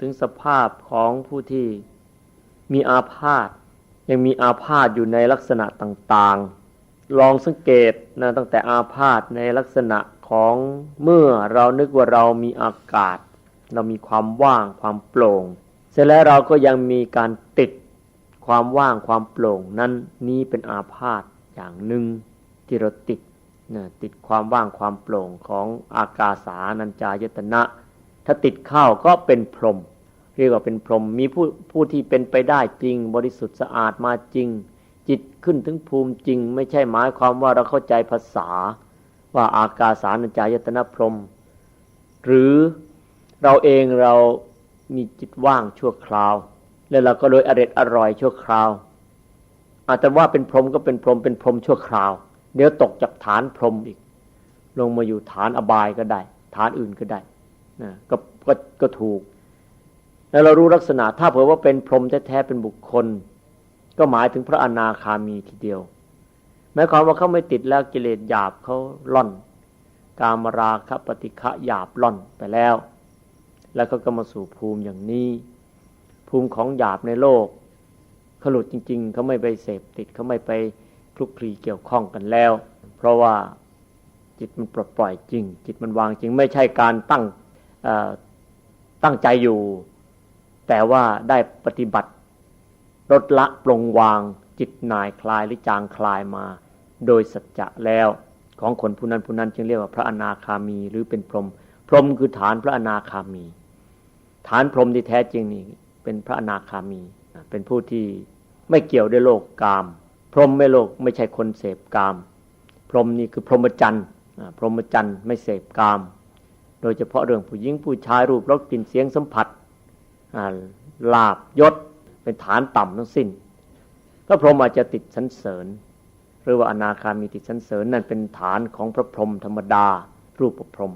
ถึงสภาพของผู้ที่มีอาพาธยังมีอาพาธอยู่ในลักษณะต่างๆ ลองสังเกตนะตั้งแต่อาพาธในลักษณะของเมื่อเรานึกว่าเรามีอากาศ เรามีความว่างความโปร่ง เสร็จแล้วเราก็ยังมีการติดความว่างความโปร่งนั้นนี้เป็นอาพาธอย่างหนึ่งที่เราติดนะติดความว่างความโปร่งของอากาสานัญจายตนะ ถ้าติดข้าวก็เป็นพรหมเรียกว่าเป็นพรหมมีผู้ผู้ที่เป็นไปได้จริง บริสุทธิ์สะอาดมาจริง จิตขึ้นถึงภูมิจริง ไม่ใช่หมายความว่าเราเข้าใจภาษา ว่าอากาสานัญจายตนะพรหมหรือเราเองเรามีจิตว่างชั่วคราว แล้วเราก็โดยอร็ดอร่อยชั่วคราว อาจจะว่าเป็นพรหมก็เป็นพรหมเป็นพรหมชั่วคราว เดี๋ยวตกจากฐานพรหมอีก ลงมาอยู่ฐานอบายก็ได้ ฐานอื่นก็ได้ นะกก็ก็ถูก แล้วเรารู้ลักษณะ ถ้าเผื่อว่าเป็นพรหมแท้ๆเป็นบุคคล ก็หมายถึงพระอนาคามีทีเดียวหมายความว่าเขาไม่ติดแล้วกิเลสหยาบเขาล่อน กามราคะปฏิฆะหยาบล่อนไปแล้ว แล้วเขาก็มาสู่ภูมิอย่างนี้ ภูมิของหยาบในโลกเขาหลุดจริง ๆเขาไม่ไปเสพติดเขาไม่ไปคลุกคลีเกี่ยวข้องกันแล้ว เพราะว่าจิตมันปลดปล่อยจริง จิตมันวางจริง ไม่ใช่การตั้ง ตั้งใจอยู่ แต่ว่าได้ปฏิบัติลดละปลงวางจิตนายคลายหรือจางคลายมา โดยสัจจะแล้วของคนผู้นั้นผู้นั้นจึงเรียกว่าพระอนาคามีหรือเป็นพรหมพรหมคือฐานพระอนาคามี ฐานพรหมที่แท้จริงนี่เป็นพระอนาคามี เป็นผู้ที่ไม่เกี่ยวด้วยโลกกาม พรหมไม่โลกไม่ใช่คนเสพกาม พรหมนี่คือพรหมจรรย์พรหมจรรย์ไม่เสพกาม โดยเฉพาะเรื่องผู้หญิงผู้ชายรูปรสกลิ่นเสียงสัมผัสลาบยศเป็นฐานต่ำทั้งสิ้นพระพรหมอาจจะติดสันเสริญ หรือว่าอนาคามีติดสันเสริญนั่นเป็นฐานของพระพรหมธรรมดา รูปพรหม